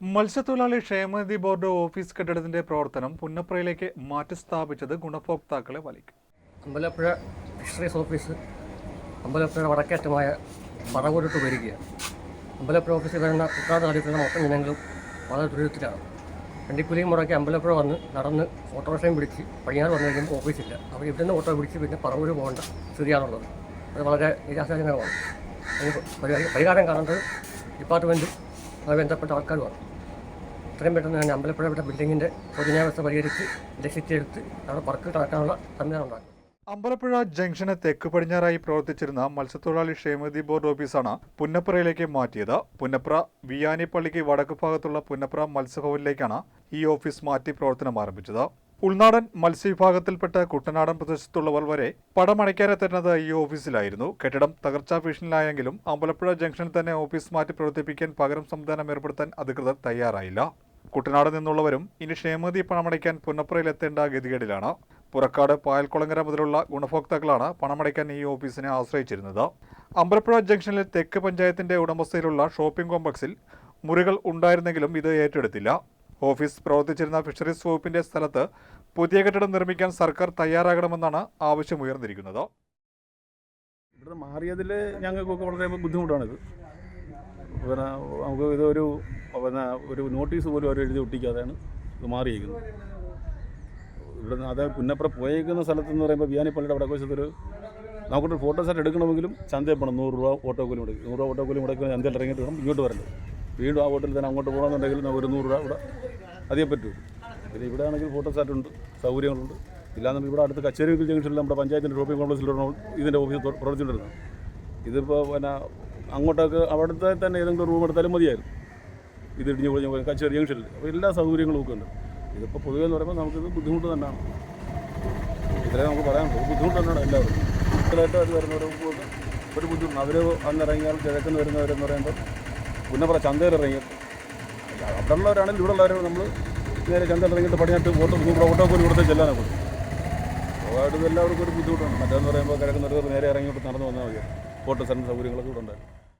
മത്സ്യത്തൊഴിലാളി ക്ഷേമനിധി board office കെട്ടിടത്തിന്റെ പ്രവർത്തനം പുന്നപ്രയിലേക്ക് മാറ്റി സ്ഥാപിച്ചത് ഗുണഭോക്താക്കളെ വലിക്കും. അമ്പലപ്പുഴ ഫിഷറീസ് ഓഫീസ് അമ്പലപ്പുഴ വടക്കേറ്റമായ പറവൂരിട്ട് വരികയാണ്. അമ്പലപ്പുഴ ഓഫീസിൽ വരുന്ന കുട്ടാട് താലൂക്കിലുള്ള മൊത്തം ജനങ്ങളും വളരെ ദുരിതത്തിലാണ്. വണ്ടിക്കുലിയും മുറയ്ക്ക് അമ്പലപ്പുഴ വന്ന് നടന്ന് ഓട്ടോറിക്ഷയും പിടിച്ച് പടിഞ്ഞാറ് വന്നു കഴിയുമ്പോൾ ഓഫീസില്ല. അവർ ഇവിടെ നിന്ന് ഓട്ടോ പിടിച്ച് പിന്നെ പറവൂർ പോകേണ്ട സ്ഥിതിയാണുള്ളത്. അത് വളരെ നിരാശാജനകമാണ്. പരിഹാരം കാണേണ്ടത് ഡിപ്പാർട്ട്മെന്റും അതുമായി ബന്ധപ്പെട്ട ആൾക്കാരുമാണ് എത്രയും പെട്ടെന്ന് തന്നെ അമ്പലപ്പുഴ ഇവിടെ ബിൽഡിങ്ങിന്റെ ശോചനീയാവസ്ഥ പരിഹരിച്ച് എടുത്ത് അവിടെ വർക്ക് നടക്കാനുള്ള സംവിധാനം ഉണ്ടാക്കും. അമ്പലപ്പുഴ ജംഗ്ഷന് തെക്ക് പടിഞ്ഞാറായി പ്രവർത്തിച്ചിരുന്ന മത്സ്യത്തൊഴിലാളി ക്ഷേമനിധി ബോർഡ് ഓഫീസാണ് പുന്നപ്രയിലേക്ക് മാറ്റിയത്. പുന്നപ്ര വിയാനിപ്പള്ളിക്ക് വടക്ക് ഭാഗത്തുള്ള പുന്നപ്ര മത്സ്യഭവനിലേക്കാണ് ഈ ഓഫീസ് മാറ്റി പ്രവർത്തനം ആരംഭിച്ചത്. ഉൾനാടൻ മത്സ്യവിഭാഗത്തിൽപ്പെട്ട കുട്ടനാടൻ പ്രദേശത്തുള്ളവർ വരെ പടമടയ്ക്കാനെത്തുന്നത് ഈ ഓഫീസിലായിരുന്നു. കെട്ടിടം തകർച്ചാ ഭീഷണിയിലായെങ്കിലും അമ്പലപ്പുഴ ജംഗ്ഷനിൽ തന്നെ ഓഫീസ് മാറ്റി പ്രവർത്തിപ്പിക്കാൻ പകരം സംവിധാനം ഏർപ്പെടുത്താൻ അധികൃതർ തയ്യാറായില്ല. കുട്ടനാട് നിന്നുള്ളവരും ഇനി ക്ഷേമനിധി പണമടയ്ക്കാൻ പുന്നപ്പുറയിലെത്തേണ്ട ഗതികേടിലാണ്. പുറക്കാട് പായൽക്കുളങ്ങര മുതലുള്ള ഗുണഭോക്താക്കളാണ് പണമടയ്ക്കാൻ ഈ ഓഫീസിനെ ആശ്രയിച്ചിരുന്നത്. അമ്പലപ്പുഴ ജംഗ്ഷനിൽ തെക്ക് പഞ്ചായത്തിന്റെ ഉടമസ്ഥയിലുള്ള ഷോപ്പിംഗ് കോംപ്ലക്സിൽ മുറികൾ ഉണ്ടായിരുന്നെങ്കിലും ഇത് ഏറ്റെടുത്തില്ല. ഓഫീസ് പ്രവർത്തിച്ചിരുന്ന ഫിഷറീസ് വകുപ്പിന്റെ സ്ഥലത്ത് പുതിയ കെട്ടിടം നിർമ്മിക്കാൻ സർക്കാർ തയ്യാറാകണമെന്നാണ് ആവശ്യമുയർന്നിരിക്കുന്നത് ഇവിടെ മാറിയതിൽ ഞങ്ങൾക്കൊക്കെ വളരെ ബുദ്ധിമുട്ടാണിത്. പിന്നെ നമുക്ക് ഇതൊരു പിന്നെ ഒരു നോട്ടീസ് പോലും അവർ എഴുതി ഒട്ടിക്കാതെയാണ് ഇത് മാറിയിരിക്കുന്നത്. ഇവിടെ അത് പുന്നപ്ര പോയേക്കുന്ന സ്ഥലത്തെന്ന് പറയുമ്പോൾ ബിയാനിപ്പള്ളിയുടെ വടക്കുവശത്തൊരു നമുക്കൊരു ഫോട്ടോ സെറ്റ് എടുക്കണമെങ്കിലും ചന്തയിൽ പോകണം നൂറ് രൂപ ഓട്ടോ കൂലി മുടക്കി നൂറ് രൂപ ഓട്ടോ കൂലി മുടക്കി ചന്തയിൽ ഇറങ്ങിയിട്ട് വേണം ഇങ്ങോട്ട് വരണ്ടത്. വീണ്ടും ആ ഹോട്ടലിൽ തന്നെ അങ്ങോട്ട് പോകണമെന്നുണ്ടെങ്കിൽ ഒരു നൂറ് രൂപ ഇവിടെ അധികം പറ്റൂ. പിന്നെ ഇവിടെ ആണെങ്കിൽ ഫോട്ടോ സെറ്റ് ഉണ്ട് സൗകര്യങ്ങളുണ്ട്. ഇല്ലാന്ന് ഇവിടെ അടുത്ത് കച്ചേരി ജംഗ്ഷനിൽ നമ്മുടെ പഞ്ചായത്തിന്റെ ഷോപ്പിംഗ് കോംപ്ലക്സിൽ ഇതിന്റെ ഓഫീസ് പ്രവർത്തിച്ചിട്ടുണ്ട് ഇതിപ്പോൾ പിന്നെ അങ്ങോട്ടൊക്കെ അവിടുത്തെ തന്നെ ഏതെങ്കിലും റൂം എടുത്താലും മതിയായിരുന്നു. ഇത് ഇടിഞ്ഞ് പൊളിഞ്ഞ് പോയി കച്ചേരി ജംഗ്ഷനിൽ. അപ്പോൾ എല്ലാ സൗകര്യങ്ങളും ഒക്കെ ഉണ്ട്. ഇതിപ്പോൾ പൊതുവെ എന്ന് പറയുമ്പോൾ നമുക്കിത് ബുദ്ധിമുട്ട് തന്നെയാണ്. ഇത്രേ നമുക്ക് പറയാൻ ബുദ്ധിമുട്ട് തന്നെയാണ് എല്ലാവരും കൂടുതലായിട്ട് അത് വരുന്നവർക്ക് ഒരു ബുദ്ധിമുട്ട്. അവർ അന്നിറങ്ങിയാൽ കിഴക്കുന്ന് വരുന്നവരെന്ന് പറയുമ്പോൾ പുന്നപ്പുറ ചന്തയിൽ ഇറങ്ങി അവിടെ ഉള്ളവരാണെങ്കിൽ ഇവിടെ ഉള്ളവരെ നമ്മൾ നേരെ ചന്ത ഇറങ്ങിയിട്ട് പടിഞ്ഞാട്ട് ഓട്ടോ ഓട്ടോ കൂടി ഇവിടുത്തെ ചെല്ലാനാണ് അപ്പോൾ എല്ലാവർക്കും ഒരു ബുദ്ധിമുട്ടുണ്ട്. മറ്റേന്ന് പറയുമ്പോൾ കിഴക്കുന്നവർ നേരെ ഇറങ്ങിയിട്ട് നടന്നു വന്നാൽ മതി. ഓട്ടോ സ്ഥലം സൗകര്യങ്ങളൊക്കെ ഇവിടെ ഉണ്ടായിരുന്നു.